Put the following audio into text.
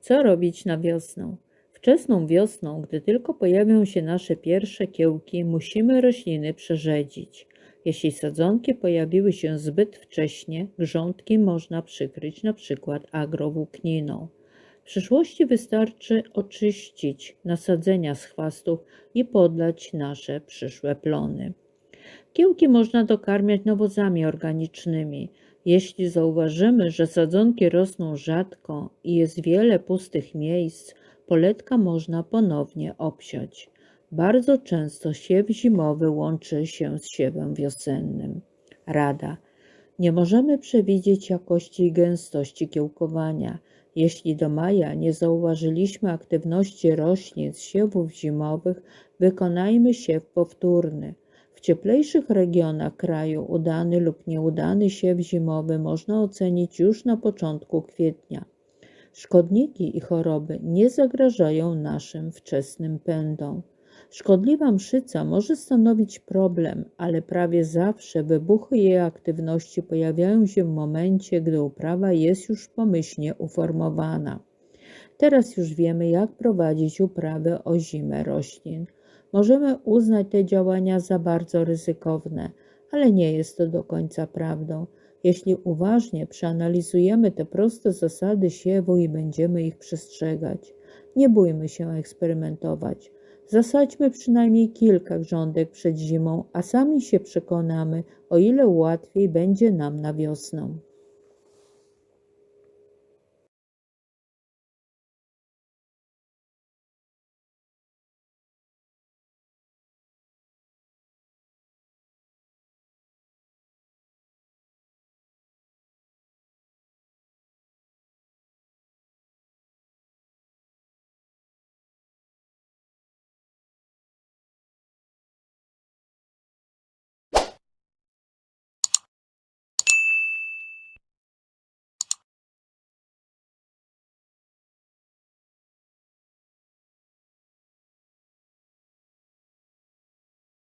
Co robić na wiosnę? Wczesną wiosną, gdy tylko pojawią się nasze pierwsze kiełki, musimy rośliny przerzedzić. Jeśli sadzonki pojawiły się zbyt wcześnie, grządki można przykryć przykład agrowłókniną. W przyszłości wystarczy oczyścić nasadzenia z chwastów i podlać nasze przyszłe plony. Kiełki można dokarmiać nawozami organicznymi. Jeśli zauważymy, że sadzonki rosną rzadko i jest wiele pustych miejsc, poletka można ponownie obsiać. Bardzo często siew zimowy łączy się z siewem wiosennym. Rada. Nie możemy przewidzieć jakości i gęstości kiełkowania. Jeśli do maja nie zauważyliśmy aktywności roślin z siewów zimowych, wykonajmy siew powtórny. W cieplejszych regionach kraju udany lub nieudany siew zimowy można ocenić już na początku kwietnia. Szkodniki i choroby nie zagrażają naszym wczesnym pędom. Szkodliwa mszyca może stanowić problem, ale prawie zawsze wybuchy jej aktywności pojawiają się w momencie, gdy uprawa jest już pomyślnie uformowana. Teraz już wiemy, jak prowadzić uprawę o zimę roślin. Możemy uznać te działania za bardzo ryzykowne, ale nie jest to do końca prawdą. Jeśli uważnie przeanalizujemy te proste zasady siewu i będziemy ich przestrzegać, nie bójmy się eksperymentować. Zasadźmy przynajmniej kilka grządek przed zimą, a sami się przekonamy, o ile łatwiej będzie nam na wiosnę.